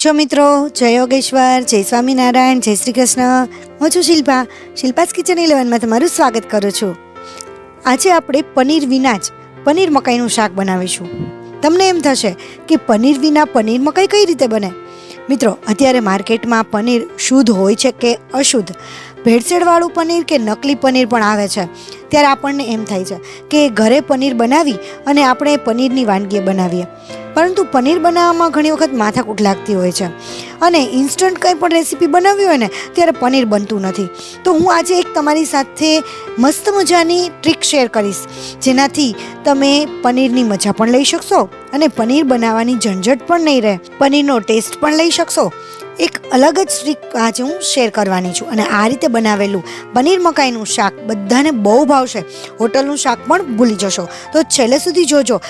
જો મિત્રો? જય યોગેશ્વર, જય સ્વામિનારાયણ, જય શ્રી કૃષ્ણ. હું છું શિલ્પા. શિલ્પાસ કિચન ઇલેવનમાં તમારું સ્વાગત કરું છું. આજે આપણે પનીર વિના જ પનીર મકાઈનું શાક બનાવીશું. તમને એમ થશે કે પનીર વિના પનીર મકાઈ કઈ રીતે બને? મિત્રો, અત્યારે માર્કેટમાં પનીર શુદ્ધ હોય છે કે અશુદ્ધ? ભેળસેળવાળું પનીર કે નકલી પનીર પણ આવે છે. ત્યારે આપણને એમ થાય છે કે ઘરે પનીર બનાવી અને આપણે પનીરની વાનગી બનાવીએ. પરંતુ પનીર બનાવવામાં ઘણી વખત માથાકૂટ લાગતી હોય છે. અને ઇન્સ્ટન્ટ કંઈ પણ રેસીપી બનાવવી હોય ને, ત્યારે પનીર બનતું નથી. તો હું આજે એક તમારી સાથે મસ્ત મજાની ટ્રીક શેર કરીશ. જેનાથી તમે પનીરની મજા પણ લઈ શકશો અને પનીર બનાવવાની ઝંઝટ પણ નહીં રહે. પનીરનો ટેસ્ટ પણ લઈ શકશો. એક અલગ જ ટ્રીક આજે હું શેર કરવાની છું. અને આ રીતે બનાવેલું પનીર મકાઈનું શાક બધાને બહુ ભાવશે. હોટલનું શાક પણ ભૂલી જશો. તો છેલ્લે સુધી જોજો.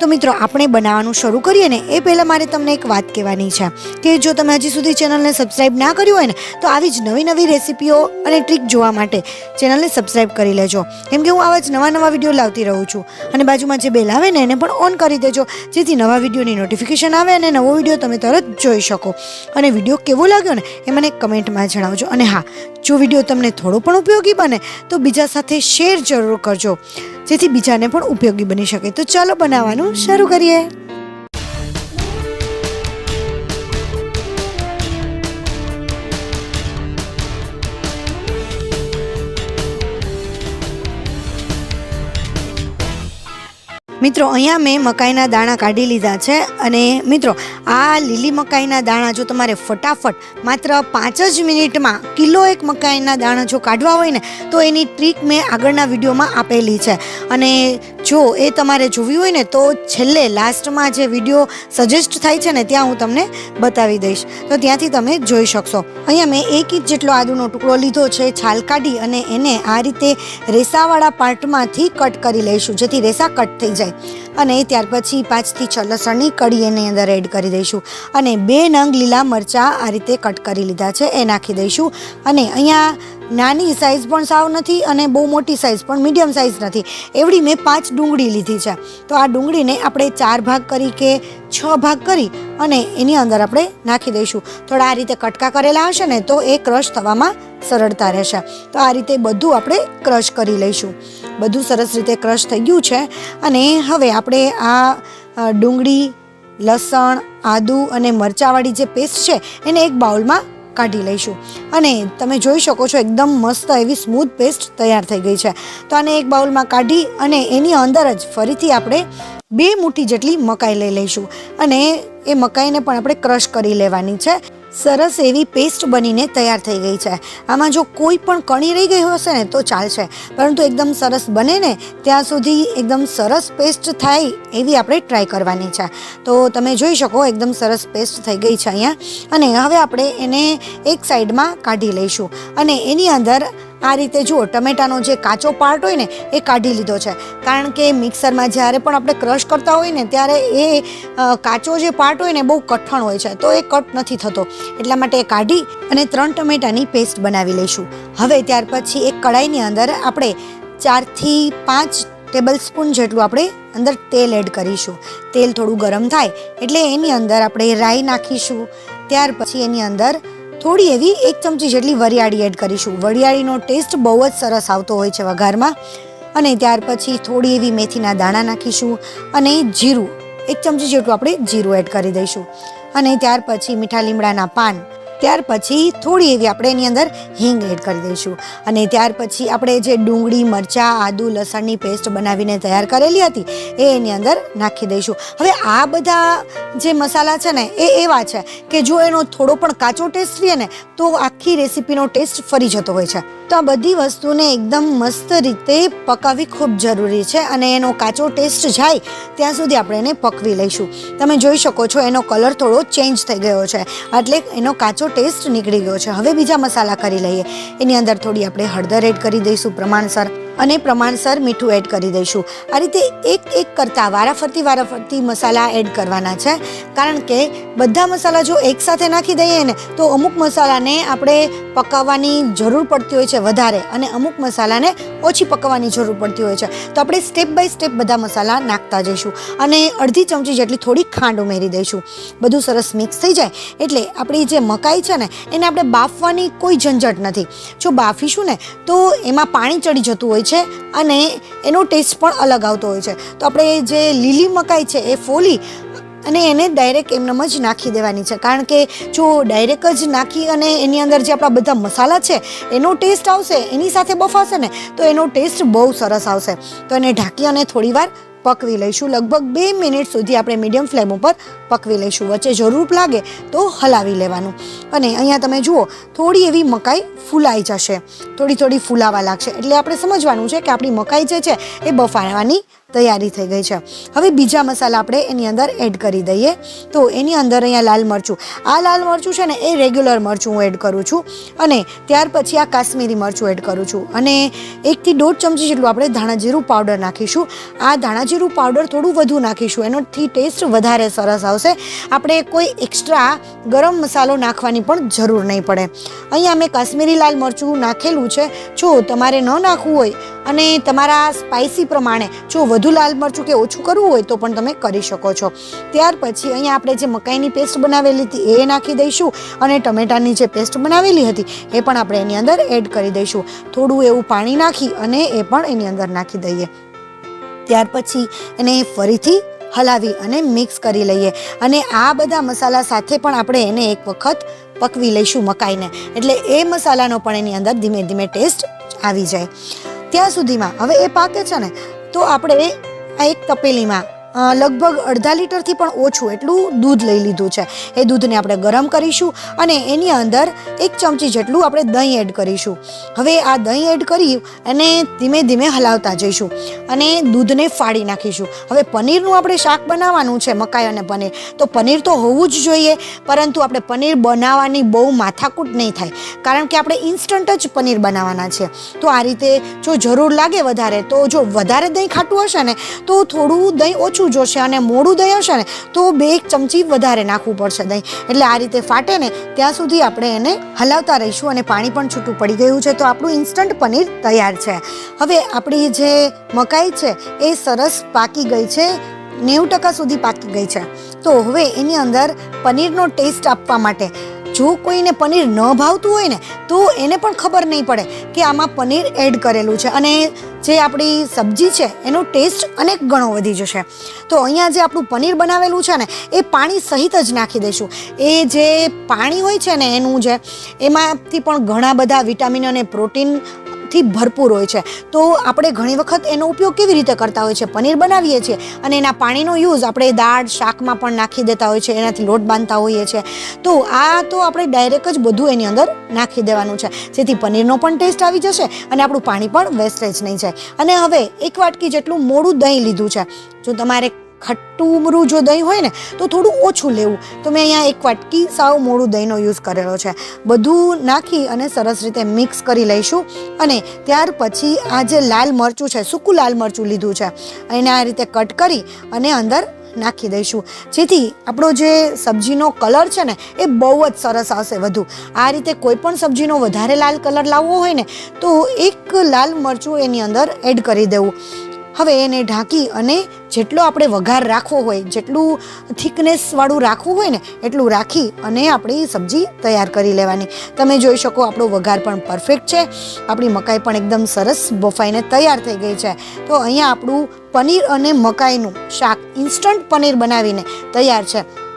તો મિત્રો, આપણે બનાવવાનું શરૂ કરીએ ને, એ પહેલાં મારે તમને એક વાત કહેવાની છે કે જો તમે હજી સુધી ચેનલને સબસ્ક્રાઈબ ના કર્યું હોય ને, તો આવી જ નવી નવી રેસીપીઓ અને ટ્રીક જોવા માટે ચેનલને સબસ્ક્રાઈબ કરી લેજો. કેમ કે હું આવા જ નવા નવા વીડિયો લાવતી રહું છું અને બાજુમાં જે બેલ આવે ને, એને પણ ઓન કરી દેજો, જેથી નવા વિડીયોની નોટિફિકેશન આવે અને નવો વીડિયો તમે તરત જોઈ શકો. અને વીડિયો કેવો લાગ્યો ને, એ મને કમેન્ટમાં જણાવજો. અને હા જો વીડિયો તમને થોડો પણ ઉપયોગી બને, તો બીજા સાથે શેર જરૂર કરજો. જેથી બીજાને પણ ઉપયોગી બની શકે. તો ચાલો બનાવવાનું શરૂ કરીએ. મિત્રો, અહીંયા મેં મકાઈના દાણા કાઢી લીધા છે અને મિત્રો આ લીલી મકાઈના દાણા જો તમારે ફટાફટ માત્ર પાંચ જ મિનિટમાં કિલો એક મકાઈના દાણા જો કાઢવા હોય ને, તો એની ટ્રીક મેં આગળના વિડીયોમાં આપેલી છે. અને જો એ તમારે જોવી હોય ને, તો છેલ્લે લાસ્ટમાં જે વીડિયો સજેસ્ટ થાય છે ને, ત્યાં હું તમને બતાવી દઈશ. તો ત્યાંથી તમે જોઈ શકશો. અહીંયા મેં એક ઇંચ જેટલો આદુનો ટુકડો લીધો છે, છાલ કાઢી અને એને આ રીતે રેસાવાળા પાર્ટમાંથી કટ કરી લઈશું, જેથી રેસા કટ થઈ જાય. અને ત્યાર પછી પાંચથી છ લસણની કડી એની અંદર એડ કરી દઈશું. અને બે નંગ લીલા મરચાં આ રીતે કટ કરી લીધા છે, એ નાખી દઈશું. અને અહીંયા નાની સાઇઝ પણ સાવ નથી અને બહુ મોટી સાઇઝ પણ મીડિયમ સાઇઝ નથી. એવડી મેં પાંચ ડુંગળી લીધી છે. તો આ ડુંગળીને આપણે ચાર ભાગ કરી કે છ ભાગ કરી અને એની અંદર આપણે નાખી દઈશું. થોડા આ રીતે કટકા કરેલા હશે ને તો એ ક્રશ થવામાં સરળતા રહેશે. તો આ રીતે બધું આપણે ક્રશ કરી લઈશું. બધું સરસ રીતે ક્રશ થઈ ગયું છે. અને હવે આપણે આ ડુંગળી લસણ, આદુ અને મરચાંવાળી જે પેસ્ટ છે, એને એક બાઉલમાં કાઢી લઈશું. અને તમે જોઈ શકો છો, એકદમ મસ્ત એવી સ્મૂથ પેસ્ટ તૈયાર થઈ ગઈ છે. તો આને એક બાઉલમાં કાઢી અને એની અંદર જ ફરીથી આપણે બે મુઠ્ઠી જેટલી મકાઈ લઈ લઈશું. અને એ મકાઈને પણ આપણે ક્રશ કરી લેવાની છે. સરસ એવી પેસ્ટ બનીને તૈયાર થઈ ગઈ છે. આમાં જો કોઈ પણ કણી રહી ગઈ હશે ને, તો ચાલશે. પરંતુ એકદમ સરસ બને ને, ત્યાં સુધી એકદમ સરસ પેસ્ટ થાય એવી આપણે ટ્રાય કરવાની છે. તો તમે જોઈ શકો, એકદમ સરસ પેસ્ટ થઈ ગઈ છે અહીંયા. અને હવે આપણે એને એક સાઈડમાં કાઢી લઈશું. અને એની અંદર આ રીતે જુઓ, ટમેટાનો જે કાચો પાર્ટ હોય ને, એ કાઢી લીધો છે. કારણ કે મિક્સરમાં જ્યારે પણ આપણે ક્રશ કરતા હોય ને, ત્યારે એ કાચો જે પાર્ટ હોય ને બહુ કઠણ હોય છે. તો એ કટ નથી થતો. એટલા માટે એ કાઢી અને ત્રણ ટમેટાની પેસ્ટ બનાવી લઈશું. હવે ત્યાર પછી એક કડાઈની અંદર આપણે ચારથી પાંચ ટેબલ સ્પૂન જેટલું આપણે અંદર તેલ એડ કરીશું. તેલ થોડું ગરમ થાય એટલે એની અંદર આપણે રાઈ નાખીશું. ત્યાર પછી એની અંદર થોડી એવી એક ચમચી જેટલી વરિયાળી એડ કરીશું. વરિયાળીનો ટેસ્ટ બહુ જ સરસ આવતો હોય છે વઘારમાં. અને ત્યાર પછી થોડી એવી મેથીના દાણા નાખીશું અને જીરું, એક ચમચી જેટલું આપણે જીરું એડ કરી દઈશું. અને ત્યાર પછી મીઠા લીમડાના પાન ત્યાર પછી થોડી એવી આપણે એની અંદર હિંગ એડ કરી દઈશું. અને ત્યાર પછી આપણે જે ડુંગળી, મરચાં, આદુ, લસણની પેસ્ટ બનાવીને તૈયાર કરેલી હતી, એ એની અંદર નાખી દઈશું. હવે આ બધા જે મસાલા છે ને, એ એવા છે કે જો એનો થોડો પણ કાચો ટેસ્ટ રહે ને, તો આખી રેસીપીનો ટેસ્ટ ફરી જતો હોય છે. તો આ બધી વસ્તુને એકદમ મસ્ત રીતે પકાવવી ખૂબ જરૂરી છે અને એનો કાચો ટેસ્ટ જાય ત્યાં સુધી આપણે એને પકવી લઈશું. તમે જોઈ શકો છો એનો કલર થોડો ચેન્જ થઈ ગયો છે, એટલે એનો કાચો ટેસ્ટ નીકળી ગયો છે. હવે બીજા મસાલા કરી લઈએ. એની અંદર થોડી આપણે હળદર એડ કરી દઈશું પ્રમાણસર. અને પ્રમાણસર મીઠું એડ કરી દઈશું. આ રીતે એક એક કરતાં વારાફરતી વારાફરતી મસાલા એડ કરવાના છે. કારણ કે બધા મસાલા જો એકસાથે નાખી દઈએ ને, તો અમુક મસાલાને આપણે પકાવવાની જરૂર પડતી હોય છે વધારે અને અમુક મસાલાને ઓછી પકાવવાની જરૂર પડતી હોય છે. તો આપણે સ્ટેપ બાય સ્ટેપ બધા મસાલા નાખતા જઈશું અને અડધી ચમચી જેટલી થોડી ખાંડ ઉમેરી દઈશું. બધું સરસ મિક્સ થઈ જાય એટલે આપણી જે મકાઈ છે ને, એને આપણે બાફવાની કોઈ ઝંઝટ નથી. જો બાફીશું ને, તો એમાં પાણી ચડી જતું હોય છે. અને એનો ટેસ્ટ પણ અલગ આવતો હોય છે. તો આપણે જે લીલી મકાઈ છે એ ફોલી અને એને ડાયરેક્ટ એમનેમ જ નાખી દેવાની છે. કારણ કે જો ડાયરેક્ટ જ નાખી અને એની અંદર જે આપણા બધા મસાલા છે, એનો ટેસ્ટ આવશે, એની સાથે બફાશે ને, તો એનો ટેસ્ટ બહુ સરસ આવશે. તો એને ઢાંકી અને થોડીવાર પકવી લઈશું. લગભગ બે મિનિટ સુધી આપણે મીડિયમ ફ્લેમ ઉપર પકવી લઈશું. વચ્ચે જરૂર લાગે તો હલાવી લેવાનું. અને અહીંયા તમે જુઓ, થોડી એવી મકાઈ ફૂલાઈ જશે. થોડી થોડી ફૂલાવા લાગશે. એટલે આપણે સમજવાનું છે કે આપણી મકાઈ જે છે, એ બફાવાની તૈયારી થઈ ગઈ છે. હવે બીજા મસાલા આપણે એની અંદર એડ કરી દઈએ. તો એની અંદર અહીંયા લાલ મરચું. આ લાલ મરચું છે ને, એ રેગ્યુલર મરચું હું એડ કરું છું. અને ત્યાર પછી આ કાશ્મીરી મરચું એડ કરું છું. અને એકથી દોઢ ચમચી જેટલું આપણે ધાણાજીરું પાવડર નાખીશું. આ ધાણાજીરું પાવડર થોડું વધુ નાખીશું. એનોથી ટેસ્ટ વધારે સરસ આવશે. આપણે કોઈ એક્સ્ટ્રા ગરમ મસાલો નાખવાની પણ જરૂર નહીં પડે. અહીંયા મેં કાશ્મીરી લાલ મરચું નાખેલું છે. જો તમારે ન નાખવું હોય અને તમારા સ્પાઇસી પ્રમાણે જો વધુ લાલ મરચું કે ઓછું કરવું હોય તો પણ તમે કરી શકો છો. ત્યાર પછી અહીંયા આપણે જે મકાઈની પેસ્ટ બનાવેલી હતી એ નાખી દઈશું અને ટમેટાની જે પેસ્ટ બનાવેલી હતી એ પણ આપણે એની અંદર એડ કરી દઈશું. થોડું એવું પાણી નાખી અને એ પણ એની અંદર નાખી દઈએ. ત્યાર પછી એને ફરીથી હલાવી અને મિક્સ કરી લઈએ. અને આ બધા મસાલા સાથે પણ આપણે એને એક વખત પકવી લઈશું મકાઈને. એટલે એ મસાલાનો પણ એની અંદર ધીમે ધીમે ટેસ્ટ આવી જાય. ત્યાં સુધીમાં. હવે એ પાકે છે ને તો આપણે આ એક તપેલીમાં લગભગ અડધા લીટરથી પણ ઓછું એટલું દૂધ લઈ લીધું છે. એ દૂધને આપણે ગરમ કરીશું અને એની અંદર એક ચમચી જેટલું આપણે દહીં એડ કરીશું. હવે આ દહીં એડ કરી અને ધીમે ધીમે હલાવતા જઈશું અને દૂધને ફાડી નાખીશું. હવે પનીરનું આપણે શાક બનાવવાનું છે, મકાઈ અને પનીર. તો પનીર તો હોવું જ જોઈએ, પરંતુ આપણે પનીર બનાવવાની બહુ માથાકૂટ નહીં થાય, કારણ કે આપણે ઇન્સ્ટન્ટ જ પનીર બનાવવાના છે. તો આ રીતે જો જરૂર લાગે વધારે, તો જો વધારે દહીં ખાટું હશે ને, તો થોડું દહીં ઓછું જોશે અને મોડું દહીં હશે ને, તો બે એક ચમચી વધારે નાખવું પડશે દહીં. એટલે આ રીતે ફાટે ને, ત્યાં સુધી આપણે એને હલાવતા રહીશું અને પાણી પણ છૂટું પડી ગયું છે, તો આપણું ઇન્સ્ટન્ટ પનીર તૈયાર છે. હવે આપણી જે મકાઈ છે, એ સરસ પાકી ગઈ છે, નેવું ટકા સુધી પાકી ગઈ છે. તો હવે એની અંદર પનીરનો ટેસ્ટ આપવા માટે, જો કોઈને પનીર ન ભાવતું હોય ને, તો એને પણ ખબર નહીં પડે કે આમાં પનીર એડ કરેલું છે. અને જે આપણી સબ્જી છે, એનો ટેસ્ટ અનેક ગણો વધી જશે. તો અહીંયા જે આપણું પનીર બનાવેલું છે ને, એ પાણી સહિત જ નાખી દઈશું. એ જે પાણી હોય છે ને, એનું જે, એમાંથી પણ ઘણા બધા વિટામિન અને પ્રોટીન થી ભરપૂર હોય છે. તો આપણે ઘણી વખત એનો ઉપયોગ કેવી રીતે કરતા હોય છે? પનીર બનાવીએ છીએ અને એના પાણીનો યુઝ આપણે દાળ, શાકમાં પણ નાખી દેતા હોય છે, એનાથી લોટ બાંધતા હોઈએ છીએ. તો આ તો આપણે ડાયરેક્ટ જ બધું એની અંદર નાખી દેવાનું છે. જેથી પનીરનો પણ ટેસ્ટ આવી જશે અને આપણું પાણી પણ વેસ્ટેજ નહીં જાય. અને હવે એક વાટકી જેટલું મોડું દહીં લીધું છે. જો તમારે ખટ્ટું ઉમરું જો દહીં હોય ને, તો થોડું ઓછું લેવું. તો મેં અહીંયા એક વાટકી સાવ મોડું દહીંનો યુઝ કરેલો છે. બધું નાખી અને સરસ રીતે મિક્સ કરી લઈશું. અને ત્યાર પછી આ જે લાલ મરચું છે, સૂકું લાલ મરચું લીધું છે, એને આ રીતે કટ કરી અને અંદર નાખી દઈશું. જેથી આપણો જે સબ્જીનો કલર છે ને, એ બહુ જ સરસ આવશે વધુ. આ રીતે કોઈ પણ સબ્જીનો વધારે લાલ કલર લાવવો હોય ને, તો એક લાલ મરચું એની અંદર એડ કરી દેવું. હવે એને ઢાંકી અને જેટલો આપણે વઘાર રાખવો હોય, જેટલું થિકનેસવાળું રાખવું હોય ને, એટલું રાખી અને આપણી સબ્જી તૈયાર કરી લેવાની. તમે જોઈ શકો આપણો વઘાર પણ પરફેક્ટ છે. આપણી મકાઈ પણ એકદમ સરસ બફાઈને તૈયાર થઈ ગઈ છે. તો અહીંયા આપણું પનીર અને મકાઈનું શાક ઇન્સ્ટન્ટ પનીર બનાવીને તૈયાર છે.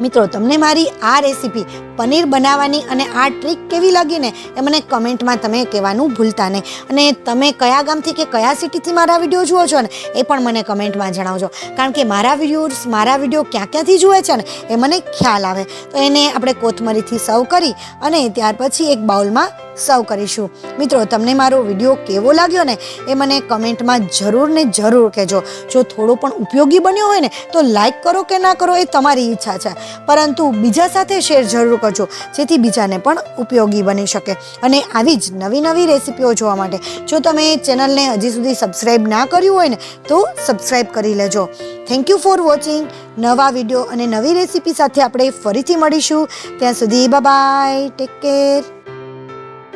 મિત્રો, તમને મારી આ રેસીપી પનીર બનાવવાની અને આ ટ્રીક કેવી લાગી ને એ મને કમેન્ટમાં તમે કહેવાનું ભૂલતા નહીં. અને તમે કયા ગામથી કે કયા સિટીથી મારા વીડિયો જુઓ છો ને, એ પણ મને કમેન્ટમાં જણાવજો. કારણ કે મારા વ્યુઅર્સ મારા વીડિયો ક્યાં ક્યાંથી જુએ છે ને, એ મને ખ્યાલ આવે. તો એને આપણે કોથમરીથી સર્વ કરી અને ત્યાર પછી એક બાઉલમાં સર્વ કરીશું. મિત્રો, તમને મારો વીડિયો કેવો લાગ્યો ને એ મને કમેન્ટમાં જરૂર ને જરૂર કહેજો. જો થોડો પણ ઉપયોગી બન્યો હોય ને, તો લાઈક કરો કે ના કરો એ તમારી ઈચ્છા છે. પરંતુ બીજા સાથે શેર જરૂર કરજો, જેથી બીજાને પણ ઉપયોગી બની શકે. અને આવી જ નવી નવી રેસીપીઓ જોવા માટે, જો તમે ચેનલને હજી સુધી સબસ્ક્રાઈબ ના કર્યું હોય ને, તો સબસ્ક્રાઈબ કરી લેજો. થેન્ક યુ ફોર વોચિંગ નવા વીડિયો અને નવી રેસીપી સાથે આપણે ફરીથી મળીશું. ત્યાં સુધી બાય ટેક કેર